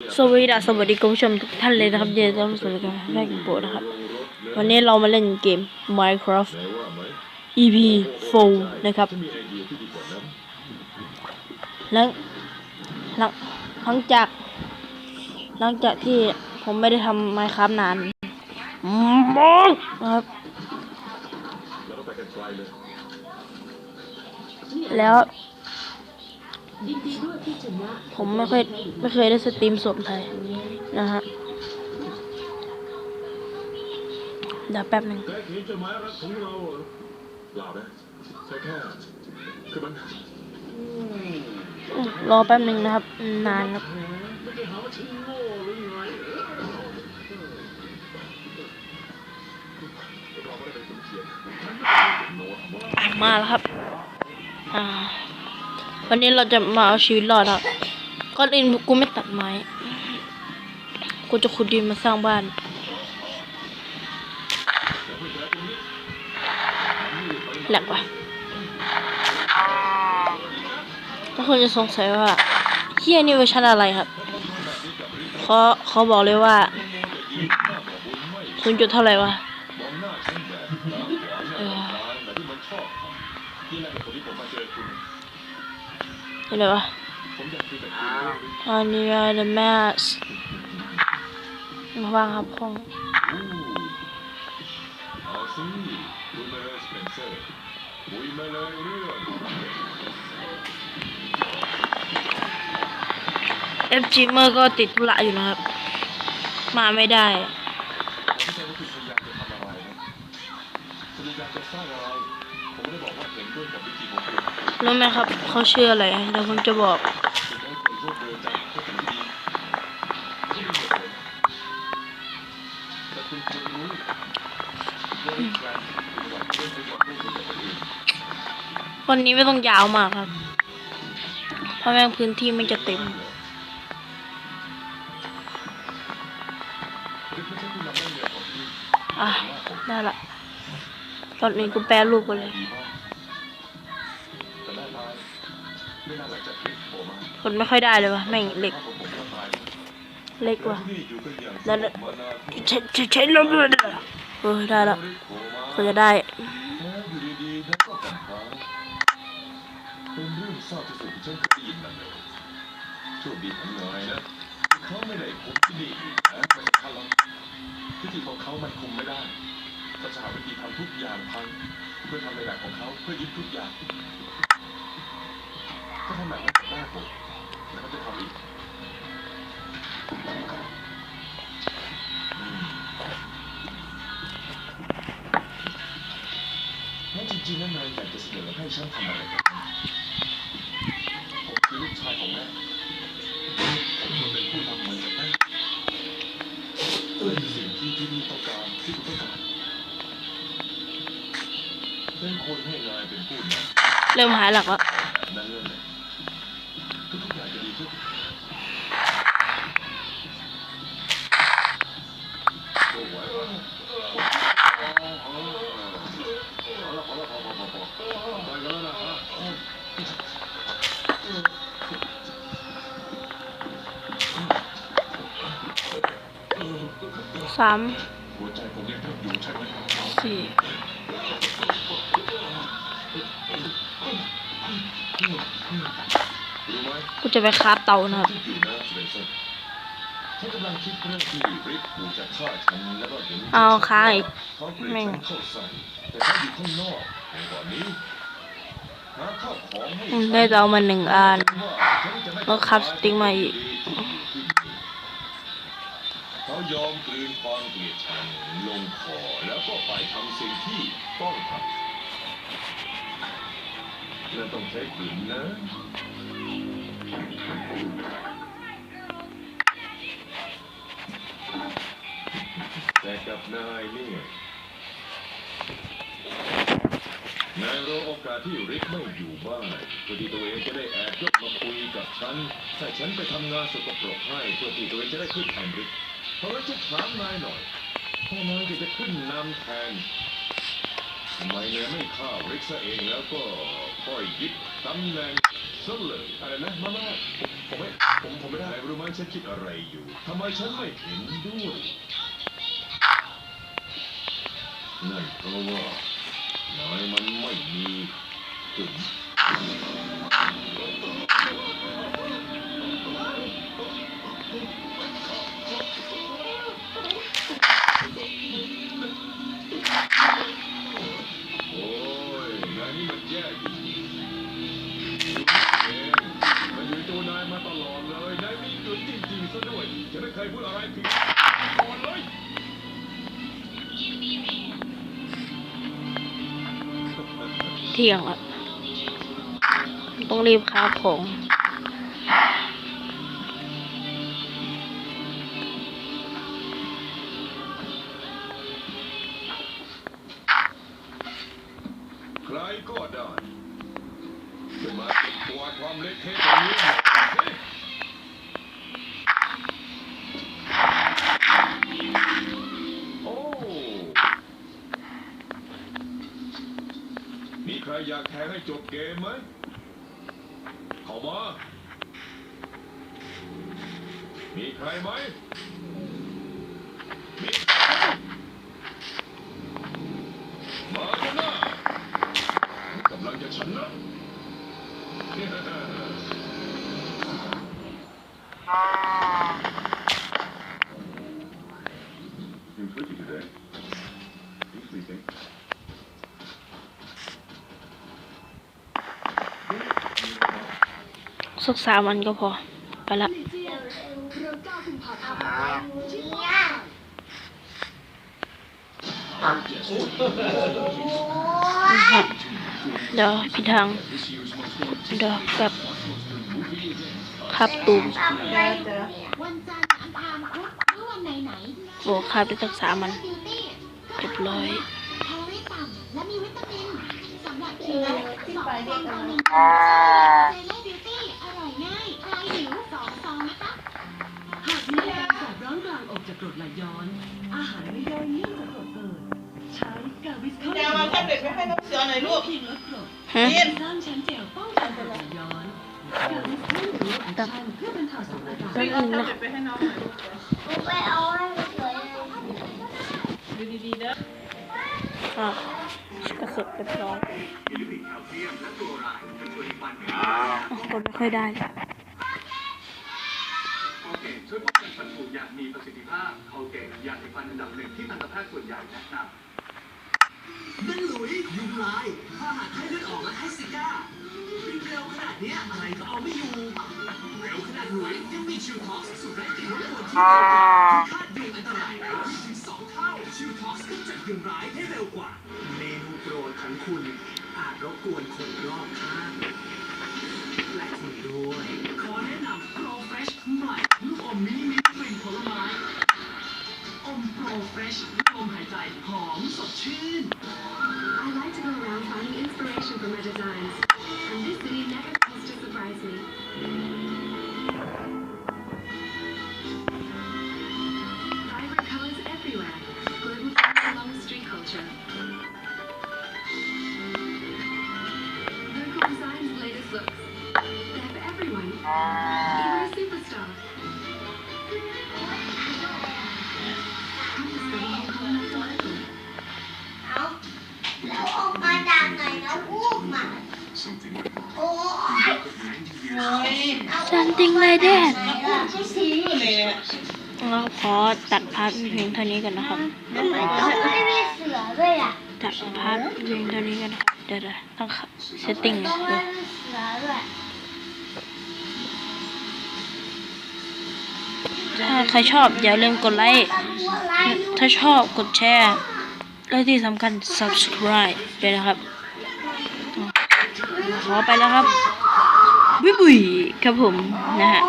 สวัสดีสวัสดีคุณผู้ชมทุกท่านเลยนะครับเดี๋ยวเราสู่รายการแรกโปรนะครับ วันนี้เรามาเล่นเกม Minecraft EP 4 นะครับหลังหลังหลังจาก หลังจากที่ผมไม่ได้ทำ Minecraft นานมากนะครับ แล้ว ผมไม่เคยไม่เคยได้สตรีมสดไทยนะฮะ เดี๋ยวแป๊บหนึ่งแกเห็นจดหมายรักของเราเหรอเปล่านะใช่แค่คือมันอืมรอแป๊บหนึ่งนะครับ นานครับไม่ได้หาว่าฉันโง่หรือไงเราไม่ได้เป็นคนเขียนโน้ตว่าอะมาแล้วครับ อ่า วันนี้เราจะมาเอาชีวิตรอดครับก่อนอื่นกูไม่ตัดไม้ กูจะขุดดินมาสร้างบ้าน แหลกว่ะถ้าคนจะสงสัยว่าเฮียนี่เวอร์ชันอะไรครับเขาเขาบอกเลยว่า คุณจุดเท่าไหร่วะ เห็นไหมวะอันนี้ are the maps มางครับห้องเอาสิคุยมาเลยสเปนเซอร์คุยมาเลยเรื่อง FG เมอร์ก็ติดธุระอยู่นะครับ มาไม่ได้ไม่ใช่ว่าคุณพยายามจะทำอะไรนะคุณพยายามจะสร้างอะไร ผมไม่ได้บอกว่าเห็นด้วยกับวิธีของคุณ รู้ไหมครับเขาชื่ออะไรเดี๋ยวผมจะบอกคุณให้คนรวดเร็วจังก็ถึงดีก็มีเหตุผลแต่คุณควรรู้ว่าในการปฏิบัติเรื่อกคนนี้ไม่ต้องยาวมากครับ เพราะแม่งพื้นที่มันจะเต็มอะได้ละตอนนี้กูแปลรูปไปเลย โผล่มาผลไม่ค่อยได้เลยวะแม่งเล็กเล็กว่ะที่นี่อยู่กันอย่างสนั่นงน่ะบมานานใช้ใช้ลมด้วยนะเออได้แล้วจะได้ลูกเป็นเรื่องเศร้าที่สุดที่ฉันเคยได้ยินมาเลยโชคดีของนายนะเขาไม่ได้พบที่ดีนะไม่สำคัญหรอกพิธีของเขามันคุมไม่ได้เขาจะหาวิธีทำทุกอย่างพังเพื่อทำในแบบของเขาเพื่อยึดทุกอย่างก็ทำแบบนั้นกับหน้าผม ผมคือลูกชายของแม่ผมควรเป็นผู้นำเหมือนกับแม่เป็นสิ่งที่ที่นี่ต้องการที่คุณต้องการเป็นคนให้นายเป็นผู้นำเริ่มหายหลักแล้ว แบบนั้นเลย สามหัวใจผมยังเต้นอยู่ใช่ไหมสี่รู้ไหมกูจะไปคราฟเตานะครับที่อยู่นะสเปนเซอร์ฉันกำลังคิดเรื่องที่ริกขู่จะฆ่าฉันแล้วก็เห็นเอาค้างอีกเขาเกลียดฉันเข้าใส่แต่เขาอยู่ข้างนอกในก่อนนี้หาข้าวของให้อืมได้เตามาหนึ่งอันฉันจะไม่แล้วคราฟสติ๊กมาอีกเขา ยอมกลืนความเกลียดชังลงคอแล้วก็ไปทำสิ่งที่ต้องทำและต้องใช้กลืนนะแต่กับนายเนี่ยนายรอโอกาสที่ริกไม่อยู่บ้านเพื่อที่ตัวเองจะได้แอบยกมาคุยกับฉัน ถ้าฉันไปทำงานสกปรกให้เพื่อที่ตัวเองจะได้ขึ้นแทนริก เพราว่าจะถามนายหน่อยถ้านายจะขึ้นนำแทนทำไมนายไม่ฆ่าริกซะเองแล้วก็ค่อยยึดตำแหน่งซะเลยอะไรนะมาม่าผมผมไม่ผมผมไม่ได้รู้ไหมฉันคิดอะไรอยู่ทำไมฉันไม่เห็นด้วยนั่นเพราะว่านายมันไม่มีถึง ที่ยงอะต้องรีบครับผมใครก็ได้จะมาเก็บกวความเล็กเทะตรงนี้ อยากแทงให้จบเกมไหม เข้ามา มีใครไหมมีใครมาเถอะนะกำลังจะชนะ You sleepy today? You sleeping? สักสามวันก็พอ ไปละเดี๋ยวพี่ทาง เดี๋ยวแบบขับตูมวันจันทร์อังคารพุธหรือวันไหนไหนโอ้ขับได้สักสามวันเรียบร้อยแลอรี่ต่ำและมีวิตามินสำหรับผิวสองซองต่อหนึ่ง กจากกรดไหลย้อน อาหารไม่ย่อยเนื่องจากกรดเกิด ใช้กาวิสเข้าจะเอาแท็บเล็ตไปให้น้องเสือหน่อยลูกเพียงลดกรดฮะสร้างชั้นเจลป้องกันกรดไหลย้อนกาวิสเข้าหรือแอคชั่นเพื่อบรรเทาสถานการณ์แป๊บนึงนะไปให้น้องหน่อยลูกดูดีๆเด้ออะกระสุนเรียบร้อยอะกดไม่ค่อยได้โอเค ช่วยป้องกันฟันผุอย่างมีประสิทธิภาพเขาเก่งยาสีฟันอันดับหนึ่งที่ทันตแพทย์ส่วนใหญ่แนะนำนั่นหลุยยุงลายพาหาไข้เลือดออกและไข้ซิก้าวิ่งเร็วขนาดเนี้ยอะไรก็เอาไม่อยู่เร็วขนาดหลุยยังมีชิวท็อกซ์สูตรไร้กลิ่นรบกวนที่เร็วกว่คาดยุงอันตรายแล้วถึงสองเท่าชิวท็อกซ์ก็จัดยุงร้ายได้เร็วกว่าเมนูโปรดของคุณอาจรบกวนคนรอบข้างและคุณด้วย มหายใจหอมสดชื่น I like to go around finding inspiration from my designs and this city โอ้ยโอ้ย something like that ก็ซื้อเลยอะเราขอตัดพาร์ทเพียงเท่านี้กันนะครับไม่มีเสือด้วยอะตัดพาร์ทเพียงเท่านี้กันนะครับเดี๋ยวต้องเซตติ้งต้องเลยมีเสือด้วยถ้าใครชอบอย่าลืมกดไลค์ถ้าชอบกดแชร์ และที่สำคัญ subscribe ด้วยนะครับ ขอไปแล้วครับบุยบุยครับผมนะฮะ